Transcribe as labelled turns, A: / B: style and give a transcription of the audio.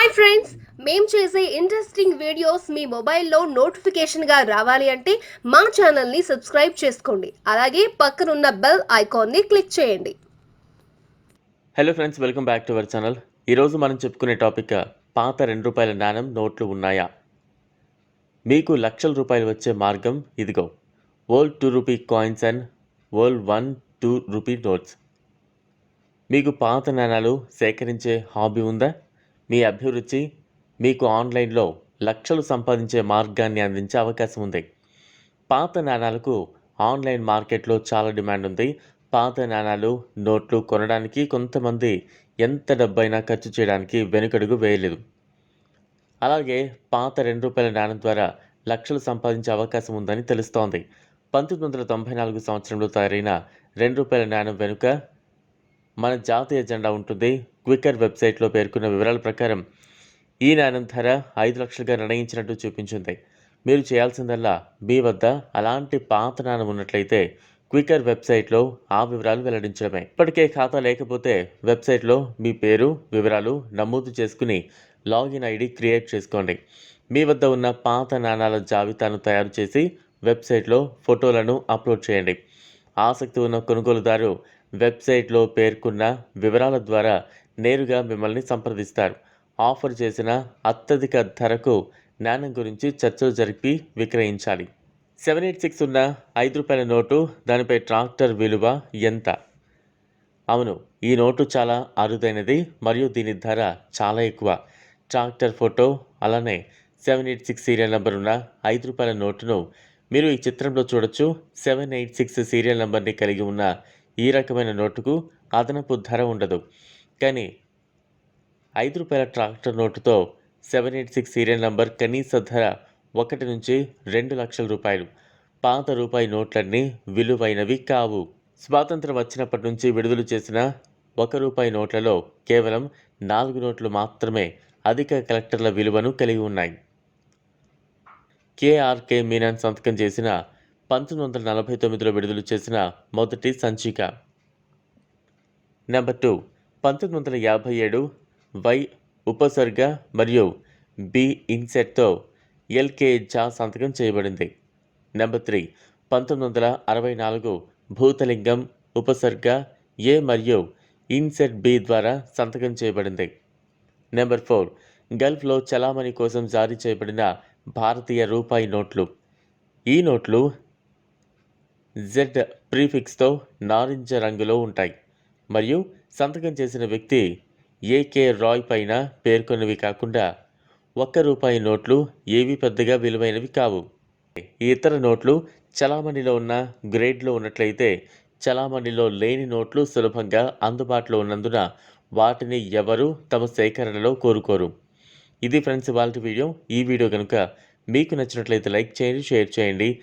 A: Hi friends మేము చేసే interesting videos మీ మొబైల్లో నోటిఫికేషన్గా రావాలి అంటే మా ఛానల్ని సబ్స్క్రైబ్ చేసుకోండి. అలాగే పక్కనున్న బెల్ ఐకాన్ని క్లిక్ చేయండి.
B: Hello friends welcome back to our channel ఈరోజు మనం చెప్పుకునే టాపిక్ పాత రెండు రూపాయల నాణం నోట్లు ఉన్నాయా? మీకు లక్షల రూపాయలు వచ్చే మార్గం ఇదిగో. Old two rupee coins and old one two rupee notes మీకు పాత నాణాలు సేకరించే హాబీ ఉందా? మీ అభిరుచి మీకు ఆన్లైన్లో లక్షలు సంపాదించే మార్గాన్ని అందించే అవకాశం ఉంది. పాత నాణాలకు ఆన్లైన్ మార్కెట్లో చాలా డిమాండ్ ఉంది. పాత నాణాలు నోట్లు కొనడానికి కొంతమంది ఎంత డబ్బైనా ఖర్చు చేయడానికి వెనుకడుగు వేయలేదు. అలాగే పాత రెండు రూపాయల నాణం ద్వారా లక్షలు సంపాదించే అవకాశం ఉందని తెలుస్తోంది. పంతొమ్మిది వందల తొంభై నాలుగు సంవత్సరంలో తయారైన రెండు రూపాయల నాణం వెనుక మన జాతీయ జెండా ఉంటుంది. క్విక్కర్ వెబ్సైట్లో పేర్కొన్న వివరాల ప్రకారం ఈ నాణం ధర ఐదు లక్షలుగా నిర్ణయించినట్టు చూపించింది. మీరు చేయాల్సిందల్లా మీ వద్ద అలాంటి పాత నాణం ఉన్నట్లయితే క్విక్కర్ వెబ్సైట్లో ఆ వివరాలు వెల్లడించడమే. ఇప్పటికే ఖాతా లేకపోతే వెబ్సైట్లో మీ పేరు వివరాలు నమోదు చేసుకుని లాగిన్ ఐడి క్రియేట్ చేసుకోండి. మీ వద్ద ఉన్న పాత నాణాల జాబితాను తయారు చేసి వెబ్సైట్లో ఫోటోలను అప్లోడ్ చేయండి. ఆసక్తి ఉన్న కొనుగోలుదారు వెబ్సైట్లో పేర్కొన్న వివరాల ద్వారా నేరుగా మిమ్మల్ని సంప్రదిస్తారు. ఆఫర్ చేసిన అత్యధిక ధరకు జ్ఞానం గురించి చర్చలు జరిపి విక్రయించాలి. సెవెన్ ఎయిట్ సిక్స్ ఉన్న ఐదు రూపాయల నోటు దానిపై ట్రాక్టర్ విలువ ఎంత? అవును ఈ నోటు చాలా అరుదైనది మరియు దీని ధర చాలా ఎక్కువ. ట్రాక్టర్ ఫోటో అలానే seven eight six serial number ఉన్న ఐదు రూపాయల నోటును మీరు ఈ చిత్రంలో చూడొచ్చు. సెవెన్ ఎయిట్ సిక్స్ సీరియల్ నెంబర్ని కలిగి ఉన్న ఈ రకమైన నోటుకు అదనపు ధర ఉండదు. కానీ ఐదు రూపాయల tractor నోటుతో seven eight six serial number కనీస ధర ఒకటి నుంచి రెండు లక్షల రూపాయలు. పాత రూపాయి నోట్లన్నీ విలువైనవి కావు. స్వాతంత్రం వచ్చినప్పటి నుంచి విడుదల చేసిన ఒక రూపాయి నోట్లలో కేవలం నాలుగు నోట్లు మాత్రమే అధిక కలెక్టర్ల విలువను కలిగి ఉన్నాయి. కేఆర్కే మీనాన్ సంతకం చేసిన పంతొమ్మిది వందల నలభై తొమ్మిదిలో విడుదల చేసిన మొదటి సంచిక. నెంబర్ టూ పంతొమ్మిది వందల యాభై ఏడు వై ఉపసర్గ మరియు బి ఇన్సెట్తో ఎల్కే జా సంతకం చేయబడింది. నెంబర్ త్రీ పంతొమ్మిది వందల అరవై నాలుగు భూతలింగం ఉపసర్గ ఏ మరియు ఇన్సెట్ బి ద్వారా సంతకం చేయబడింది. నెంబర్ ఫోర్ గల్ఫ్లో చలామణి కోసం జారీ చేయబడిన భారతీయ రూపాయి నోట్లు. ఈ నోట్లు జెడ్ ప్రీఫిక్స్తో నారింజ రంగులో ఉంటాయి. మరియు సంతకం చేసిన వ్యక్తి ఏకే రాయ్ పైన పేర్కొన్నవి కాకుండా ఒక్క రూపాయి నోట్లు ఏవి పెద్దగా విలువైనవి కావు. ఇతర నోట్లు చలామణిలో ఉన్న గ్రేడ్లో ఉన్నట్లయితే చలామణిలో లేని నోట్లు సులభంగా అందుబాటులో ఉన్నందున వాటిని ఎవరు తమ సేకరణలో కోరుకోరు. ఇది ఫ్రెండ్స్ వాళ్ళ వీడియో. ఈ వీడియో కనుక మీకు నచ్చినట్లయితే లైక్ చేయండి షేర్ చేయండి.